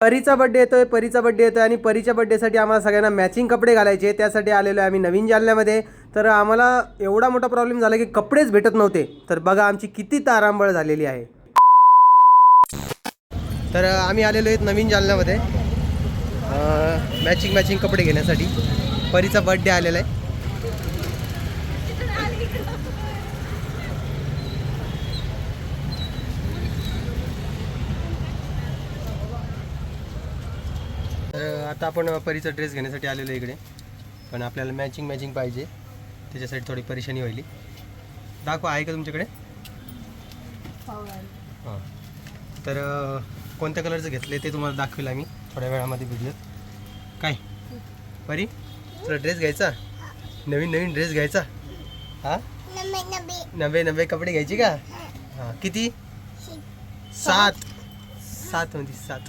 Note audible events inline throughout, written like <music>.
परीचा birthday येतोय परीचा birthday येतोय आणि परीच्या बड्डेसाठी आम्हाला सगळ्यांना मॅचिंग कपडे घालायचे. त्यासाठी आलेलो आहे आम्ही नवीन जालन्यामध्ये. तर आम्हाला एवढा मोठा प्रॉब्लेम झाला की कपडेच भेटत नव्हते. तर बघा आमची किती तारांबळ झालेली आहे. तर आम्ही आलेलो आहेत नवीन जालन्यामध्ये. मॅचिंग मॅचिंग कपडे घेण्यासाठी. परीचा बड्डे आलेला आहे तर आता आपण परीचा ड्रेस घेण्यासाठी आलेलो इकडे. पण आपल्याला मॅचिंग मॅचिंग पाहिजे. त्याच्यासाठी थोडी परेशानी व्हायली. दाखवा आहे का तुमच्याकडे? हां. तर अ, कोणत्या कलरचं घेतले ते तुम्हाला दाखवेल आम्ही थोड्या वेळामध्ये व्हिडिओत काय? परी तुला ड्रेस घ्यायचा? नवीन नवीन ड्रेस घ्यायचा? हां? नव्वे नव्वे कपडे घ्यायचे का? हां. किती? सात. सात. मध्ये सात.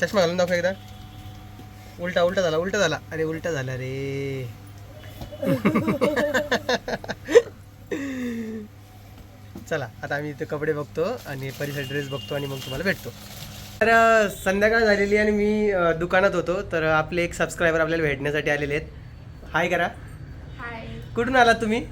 चष्मा घालून दाखव एकदा. उलटा उलटा झाला उलटा झाला. अरे उलटा झाला रे. चला आता आम्ही इथे कपडे बघतो आणि परिसर ड्रेस बघतो आणि मग तुम्हाला भेटतो. तर संध्याकाळ झालेली आणि मी दुकानात होतो तर आपले एक सबस्क्रायबर आपल्याला भेटण्यासाठी आलेले आहेत. हाय करा हाय कुठून आलात तुम्ही?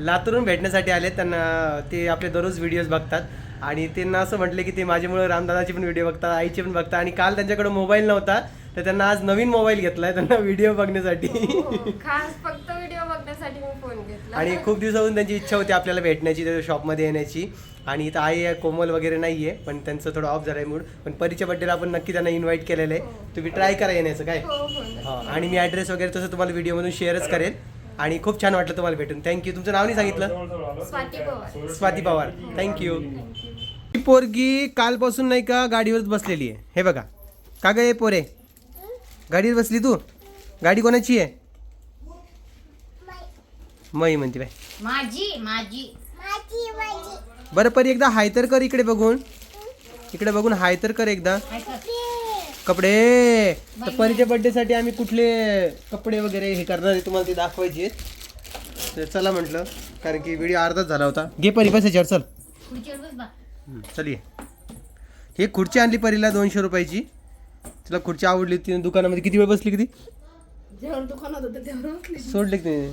लातूरून भेटण्यासाठी आले त्यांना ते आपले दररोज व्हिडिओज बघतात. आणि त्यांना असं म्हटले की ते माझ्यामुळे रामदादाची पण व्हिडिओ बघतात आईची पण बघतात. आणि काल त्यांच्याकडे मोबाईल नव्हता तर त्यांना आज नवीन मोबाईल घेतलाय त्यांना व्हिडिओ बघण्यासाठी. हो, खास फक्त व्हिडिओ बघण्यासाठी मी फोन घेतला. आणि खूप दिवसापासून त्यांची इच्छा होती आपल्याला भेटण्याची त्या शॉपमध्ये येण्याची. आणि इथं आई कोमल वगैरे नाही आहे पण त्यांचं थोडं ऑफ झालं आहे मूड पण परीच्या बड्डेला आपण नक्की त्यांना इन्व्हाइट केलेलं आहे. तुम्ही ट्राय करा येण्याचं काय? हो हो. हा आणि मी ॲड्रेस वगैरे तसं तुम्हाला व्हिडिओमधून शेअरच करेल. आणि खूप छान वाटलं तुम्हाला भेटून. थँक्यू तुमचं नाव नाही सांगितलं? स्वाती पवार. स्वाती पवार. थँक्यू ही पोरगी कालपासून नाही का गाडीवरच बसलेली आहे. हे बघा. का ग पोरे? गाडीवर बसली तू? गाडी कोणाची आहे? मई म्हणते बाय माझी माझी. बरं परी एकदा हाय तर कर इकडे बघून. इकडे बघून हाय तर कर एकदा. कपडे. तर परीच्या बर्थडेसाठी आम्ही कुठले कपडे वगैरे हे करणार आहे तुम्हाला ते दाखवायचे आहेत. तर चला म्हटलं कारण की व्हिडिओ अर्धाच झाला होता. घे परी बस याच्यावर चल. खुर्चीवर बस बा. हं, चल ये. ही खुर्ची आणली परीला दोनशे रुपयाची. तिला खुर्ची आवडली तिने दुकानामध्ये किती वेळ बसली किती? जेव्हा दुकानात होतं तेव्हा सोडले की नाही.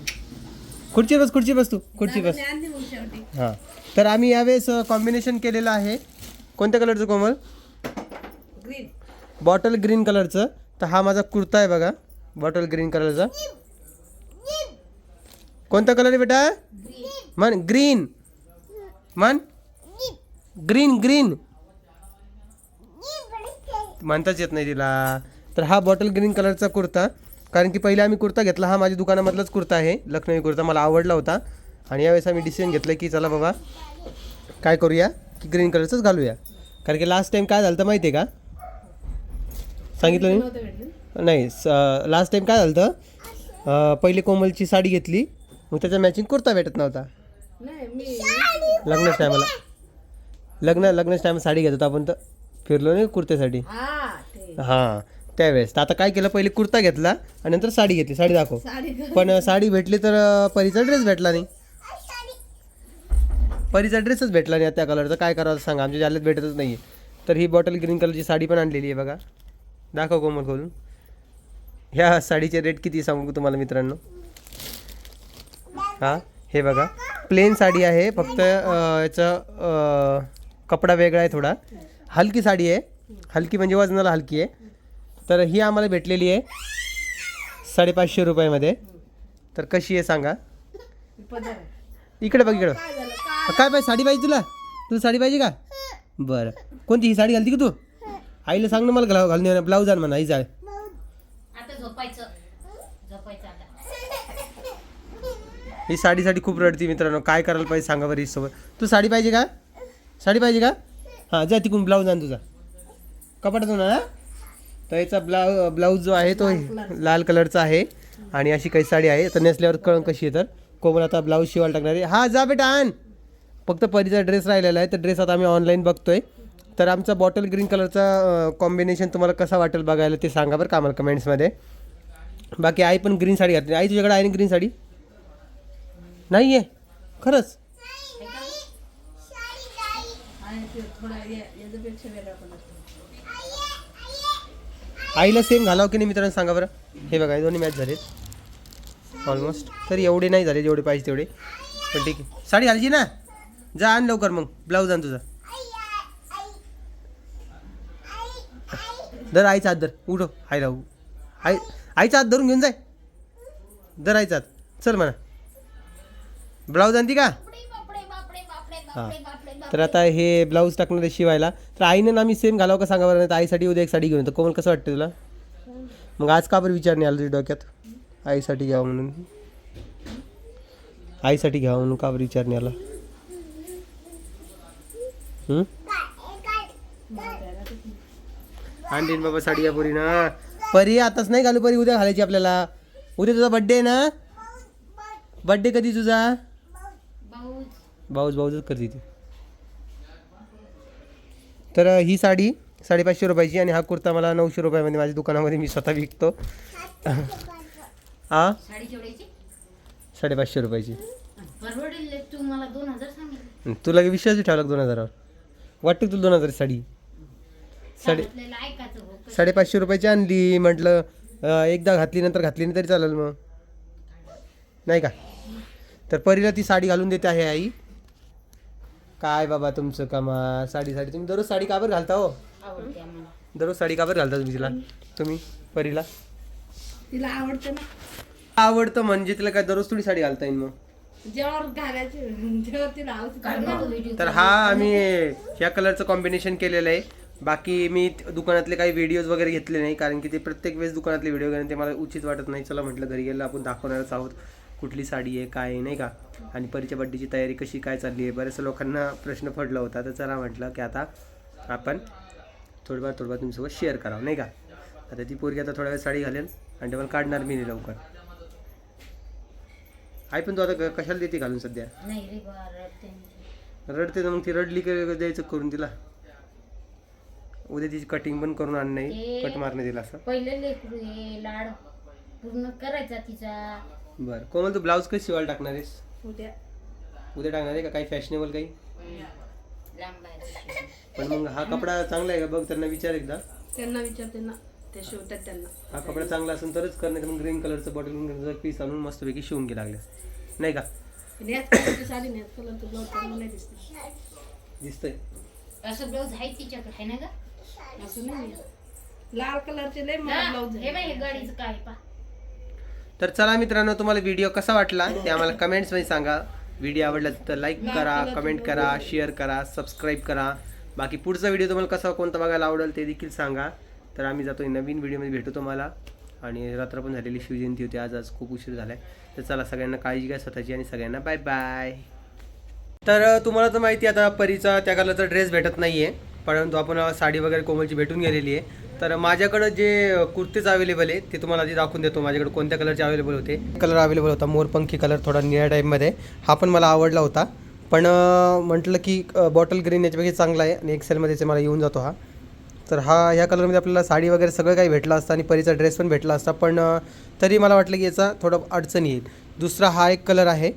खुर्ची बस खुर्ची बस तू खुर्ची बस. हां. तर आम्ही यावेळेस कॉम्बिनेशन केलेलं आहे. कोणत्या कलरचं कोमल? बॉटल ग्रीन कलरचं. तर हा माझा कुर्ता आहे बघा. बॉटल ग्रीन कलरचा. कोणता कलर आहे बेटा? मन ग्रीन. मन? Green green. म्हणताच येत नाही तिला. तर हा बॉटल ग्रीन कलरचा कुर्ता. कारण की पहिले आम्ही कुर्ता घेतला. हा माझ्या दुकानामधलाच कुर्ता आहे. लखनवी कुर्ता मला आवडला होता. आणि यावेळेस आम्ही डिसिजन घेतलं की चला बाबा काय करूया? की ग्रीन कलरचंच घालूया. कारण की लास्ट टाईम काय झालं होतं माहिती आहे का? सांगितलं नाही? नाही लास्ट टाइम काय झालं अं, पहिले कोमलची साडी घेतली मग त्याचा मॅचिंग कुर्ता भेटत नव्हता. लग्नाच्या टायमाला लग्न लग्नाच्या टायमा साडी घेत होतो आपण तर. फिरलो नाही कुर्त्यासाठी? हा हां त्यावेळेस. तर आता काय केलं? पहिले कुर्ता घेतला आणि नंतर साडी घेतली. साडी दाखव. पण साडी भेटली तर परीचा ड्रेस भेटला नाही. परीचा ड्रेसच भेटला नाही त्या कलरचा काय करावं सांगा? आमच्या जाल्यात भेटतच नाही तर ही बॉटल ग्रीन कलरची साडी पण आणलेली आहे बघा. दाखव कोमल खोलून. ह्या साडीचे रेट किती सांगू तुम्हाला मित्रांनो? हां हे बघा. प्लेन साडी आहे फक्त याचा कपडा वेगळा आहे थोडा. हलकी साडी आहे. हलकी म्हणजे वजनाला हलकी आहे. तर ही आम्हाला भेटलेली आहे साडेपाचशे रुपयामध्ये. तर कशी आहे सांगा? इकडे बघ इकडं काय काय पाहिजे साडी पाहिजे तुला? तुला साडी पाहिजे का? बरं. कोणती? ही साडी घालती का तू? आईला सांग ना मला घाल घालून ब्लाऊज आण म्हणा आई जाय आता झोपायचं. झोपायचं आता. ही साडीसाठी खूप रडती मित्रांनो. काय करायला पाहिजे सांगा बरं हिसोबत तू साडी पाहिजे का? साडी पाहिजे का? हां जा तिकडून ब्लाऊज आण तुझा. कपाटातून ना तर याचा ब्लाऊ ब्लाऊज जो आहे तो लाल कलरचा. आहे. आणि अशी काही साडी आहे. तर नेसल्यावर कळण कशी आहे तर? कोमल आता ब्लाऊज शिवायला टाकणार आहे. हा जा बेटा आण. फक्त परीचा ड्रेस राहिलेला आहे. तर ड्रेस आता आम्ही ऑनलाईन बघतोय. तर आमचा बॉटल ग्रीन कलरचा कॉम्बिनेशन तुम्हाला कसा वाटेल बघायला ते सांगा बरं का आम्हाला कमेंट्समध्ये बाकी आई पण ग्रीन साडी घातली. आई तुझ्याकडे आहे ना ग्रीन साडी? नाही आहे खरंच? आईला सेम घालाव की नाही मित्रांनो सांगा बरं. हे बघा दोन्ही मॅच झालेत. ऑलमोस्ट तरी एवढे नाही झाले जेवढे पाहिजे तेवढे. पण ठीक आहे. साडी घालची ना? जा आण लवकर मग. ब्लाऊज आण तुझा. दर आईचा हात दर उठो. आई राहू. आई आईचा हात धरून घेऊन जाय. दर आईचा हात. चल म्हणा. ब्लाऊज आणती का? हां. तर आता हे ब्लाऊज टाकणार आहे शिवायला. तर आईने ना आम्ही सेम घालावं का सांगा बरं? नाही तर आईसाठी उद्या एक साडी घेऊन येतो. कोमल कसं वाटतं तुला? मग आज का बरं विचार नाही आला तुझ्या डोक्यात? आईसाठी घ्यावं म्हणून. आईसाठी घ्यावं म्हणून का बरं विचार नाही आला? आणलीन बाबा साडी या पोरी ना परी आताच नाही घालू परी उद्या घालायची आपल्याला. उद्या तुझा बड्डे आहे ना? बड्डे कधी तुझा? भाऊच भाऊच करते ती. तर ही साडी साडेपाचशे रुपयाची आणि हा कुर्ता मला नऊशे रुपयामध्ये माझ्या दुकानामध्ये मी स्वतः विकतो. हा साडेपाचशे रुपयाची. परवडेल तू मला दोन हजार सांगितले. तुला विश्वास ठेवा दोन हजारावर. वाटतं तुला दोन हजार साडी? साडे हो साडेपाचशे रुपयाची आणली म्हटलं एकदा घातली नंतर घातली नाही तरी चालेल मग. नाही का? तर परीला ती साडी घालून देते आहे आई. काय बाबा तुमचं कामा साडी साडी. तुम्ही दररोज साडी का बरं घालता हो? दररोज साडी का बरं घालता तुम्ही तिला? तुम्ही परीला? तिला आवडतं ना. आवडतं म्हणजे तिला काय दररोज थोडी साडी घालता येईल मग? जेव्हा घालायची तेव्हा तिला आवडतं. काढ ना तो व्हिडिओ तर हा आम्ही ह्या कलरचं कॉम्बिनेशन केलेलं आहे. बाकी मी दुकानातले काही व्हिडिओज वगैरे घेतले नाही कारण की ते प्रत्येक वेळेस दुकानातले व्हिडिओ घेणं ते मला उचित वाटत नाही. चला म्हटलं घरी गेलं आपण दाखवणारच आहोत कुठली साडी आहे काय आहे नाही का? आणि परीच्या बड्डेची तयारी कशी काय चालली आहे? बऱ्याचशा लोकांना प्रश्न पडला होता तर चला म्हटलं की आता आपण थोडंफार थोडंफार तुमच्यासोबत शेअर करावं नाही का? आता ती पोरगी आता थोड्या वेळ साडी घालेल आणि ते मला काढणार मी नाही लवकर. आई पण तू आता कशाला देते घालून सध्या? रडते तर मग ती रडली की द्यायचं करून तिला? उद्या तिची कटिंग पण करून आण नाही. कट मारणे दिला असं. पहिले लेकरू हे लाड. पूर्ण करायचा तिचा. बरं. कोमल तू ब्लाऊज कशी शिवायला टाकणार आहेस? उद्या. उद्या टाकणार आहे का? काही फॅशनेबल काही? लांब आहे. पण मग हा कपडा चांगला आहे का? बघ त्यांना विचार एकदा. त्यांना विचारते ना ते शिवतात त्यांना. हा कपडा चांगला असेल तरच कर नाही तर मग ग्रीन कलरचं बॉटल कलरचं पीस आणून मस्तपैकी शिवून घे लागले. नाही का? नॅच कलरची साडी नॅच कलरचं ब्लाऊज चांगलं नाही दिसते दिसतंय. असं ब्लाऊज आहे तिच्याकडे आहे ना का असं नाही लाल कलरचे लय मला ब्लाऊज हे बाई हे गाडीचं काय पा. तर चला मित्रांनो तुम्हाला व्हिडिओ कसा वाटला ते आम्हाला कमेंट्समध्ये सांगा. व्हिडिओ आवडला तर लाईक करा कमेंट करा शेअर करा सबस्क्राईब करा. बाकी पुढचा व्हिडिओ तुम्हाला कसा कोणता बघायला आवडेल ते देखील सांगा. तर आम्ही जातो नवीन व्हिडिओमध्ये भेटू तुम्हाला. आणि रात्र पण झालेली शिवजयंती होती आज आज खूप उशीर झाला आहे तर चला सगळ्यांना काळजी घ्या स्वतःची आणि सगळ्यांना बाय बाय तर तुम्हाला तर माहिती आहे आता परीचा त्या कलरचा ड्रेस भेटत नाही आहे परंतु आपण साडी वगैरे कोमलची भेटून गेलेली आहे. तर माझ्याकडं जे कुर्तीज अवेलेबल आहे ते तुम्हाला आधी दाखवून देतो. माझ्याकडे कोणत्या कलरचे अवेलेबल होते. कलर अवेलेबल होता मोरपंखी कलर थोडा निळ्या टाईपमध्ये हा पण मला आवडला होता. पण म्हटलं की बॉटल ग्रीन याच्यापैकी चांगला आहे आणि एक्सेलमध्ये मला येऊन जातो हा. तर हा ह्या कलरमध्ये आपल्याला साडी वगैरे सगळं काही भेटलं असतं आणि परीचा ड्रेस पण भेटला असता. पण तरी मला वाटलं की याचा थोडं अडचण येईल. दुसरा हा एक कलर आहे.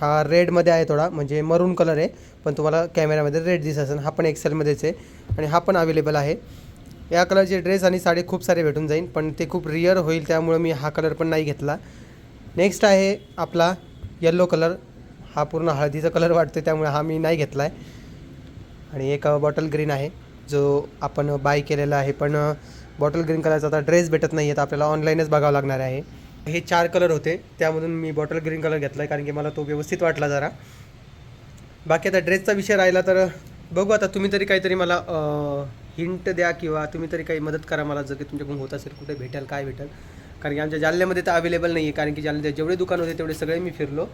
हा रेडमध्ये आहे थोडा म्हणजे मरून कलर आहे पण तुम्हाला कॅमेऱ्यामध्ये रेड दिसत असेल. हा पण एक्सेलमध्येच आहे आणि हा पण अवेलेबल आहे. या कलरचे ड्रेस आणि साडी खूप सारे भेटून जाईल पण ते खूप रिअर होईल त्यामुळं मी हा कलर पण नाही घेतला. नेक्स्ट आहे आपला येल्लो कलर हा पूर्ण हळदीचा कलर वाटतो त्यामुळे हा मी नाही घेतला आहे आणि एक बॉटल ग्रीन आहे जो आपण बाय केलेला आहे पण बॉटल ग्रीन कलरचा आता ड्रेस भेटत नाही आहे तर आपल्याला ऑनलाईनच बघावं लागणार आहे. हे चार कलर होते. त्यामधून मी बॉटल ग्रीन कलर घेतला आहे कारण की मला तो व्यवस्थित वाटला जरा. बाकी आता ड्रेसचा विषय राहिला तर बघू आता तुम्ही तरी काहीतरी मला हिंट द्या किंवा तुम्ही तरी काही मदत करा मला जर की तुमच्याकडून होत असेल कुठे भेटेल काय भेटेल. कारण की आमच्या जालन्यामध्ये तर अवेलेबल नाही आहे कारण की जालन्यात जेवढे दुकान होते तेवढे सगळे मी फिरलो.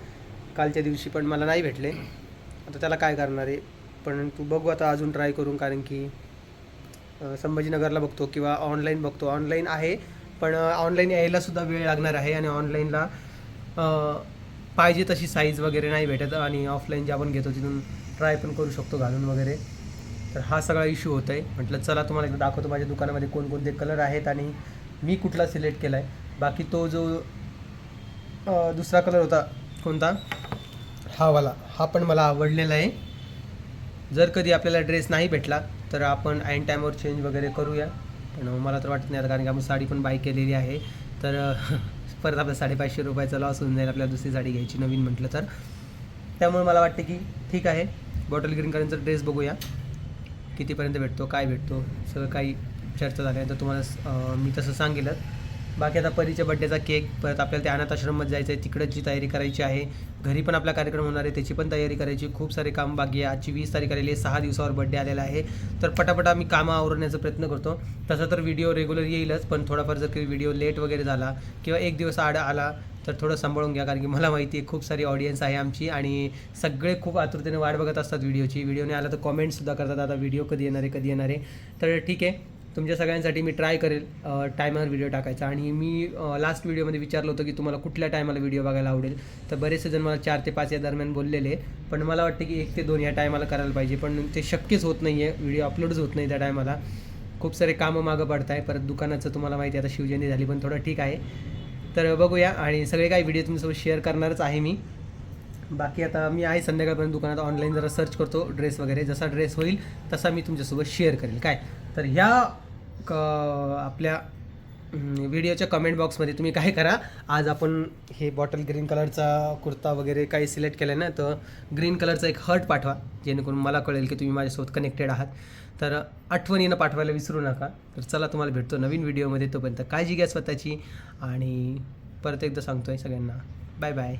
कालच्या दिवशी पण मला नाही भेटले. आता त्याला काय करणार आहे? पण तू बघू आता अजून ट्राय करून कारण की संभाजीनगरला बघतो किंवा ऑनलाईन बघतो. ऑनलाईन आहे पण ऑनलाईन यायला सुद्धा वेळ लागणार आहे आणि ऑनलाईनला पाहिजे तशी साईज वगैरे नाही भेटत आणि ऑफलाईन जे आपण घेतो तिथून ट्राय पण करू शकतो घालून वगैरे. तर हा सगळा इश्यू होत आहे म्हटलं चला तुम्हाला एकदा दाखवतो माझ्या दुकानामध्ये कोणकोणते कलर आहेत आणि मी कुठला सिलेक्ट केला आहे बाकी तो जो दुसरा कलर होता कोणता? हा वाला. हा पण मला आवडलेला आहे. जर कधी आपल्याला ड्रेस नाही भेटला तर आपण ऐन टाईमवर चेंज वगैरे करूया. पण मला तर वाटत नाही आता कारण की आपण साडी पण बाय केलेली आहे. तर <laughs> परत आपल्या साडेपाचशे रुपयाचा लॉस होऊन जाईल आपल्याला दुसरी साडी घ्यायची नवीन म्हटलं तर. त्यामुळे मला वाटतं की ठीक आहे. बॉटल ग्रीन कलरचा ड्रेस बघूया. कितीपर्यंत भेटतो काय भेटतो सगळं काही चर्चा झाल्यानंतर तुम्हाला मी तसं सांगेलच. बाकी आता परीच्या बड्डेचा केक परत आपल्याला त्या अनाथ आश्रममध्ये जायचं आहे तिकडची तयारी करायची आहे. घरी पण आपला कार्यक्रम होणार आहे त्याची पण तयारी करायची. खूप सारे काम बाकी आहे. आजची वीस तारीख आलेली आहे सहा दिवसावर बड्डे आलेला आहे. तर पटापट आम्ही कामं आवरण्याचा प्रयत्न करतो. तसं तर व्हिडिओ रेग्युलर येईलच पण थोडाफार जर काही व्हिडिओ लेट वगैरे झाला किंवा एक दिवस आड आला तर थोडं सांभाळून घ्या. कारण की मला माहिती आहे खूप सारी ऑडियन्स आहे आमची आणि सगळे खूप आतुरतेने वाट बघत असतात व्हिडिओची व्हिडिओने आला तर कॉमेंटसुद्धा करतात आता व्हिडिओ कधी येणार आहे कधी येणार आहे. तर ठीक आहे. तुमच्या सगळ्यांसाठी मी ट्राय करेल टायमावर व्हिडिओ टाकायचा. आणि मी लास्ट व्हिडिओमध्ये विचारलं होतं की तुम्हाला कुठल्या टायमाला व्हिडिओ बघायला आवडेल? तर बरेचसे जण मला चार ते पाच या दरम्यान बोललेले. पण मला वाटतं की एक ते दोन या टायमाला करायला पाहिजे. पण ते शक्यच होत नाही आहे व्हिडिओ अपलोडच होत नाही त्या टायमाला खूप सारे कामं मागं पडत आहे परत दुकानाचं तुम्हाला माहिती आहे आता शिवजयंती झाली पण थोडं ठीक आहे. तर बघूया. आणि सगळे काही व्हिडिओ तुमच्यासोबत शेअर करणारच आहे मी. बाकी आता मी आहे संध्याकाळपर्यंत दुकानात. ऑनलाईन जरा सर्च करतो ड्रेस वगैरे. जसा ड्रेस होईल तसा मी तुमच्यासोबत शेअर करेल. काय? तर ह्या क आपल्या व्हिडिओच्या कमेंट बॉक्समध्ये तुम्ही काय करा. आज आपण हे बॉटल ग्रीन कलरचा कुर्ता वगैरे काही सिलेक्ट केलं ना तर ग्रीन कलरचा एक हर्ट पाठवा जेणेकरून मला कळेल की तुम्ही माझ्यासोबत कनेक्टेड आहात. तर आठवणीनं पाठवायला विसरू नका. तर चला तुम्हाला भेटतो नवीन व्हिडिओमध्ये. तोपर्यंत काळजी घ्या स्वतःची. आणि परत एकदा सांगतो आहे सगळ्यांना. Bye bye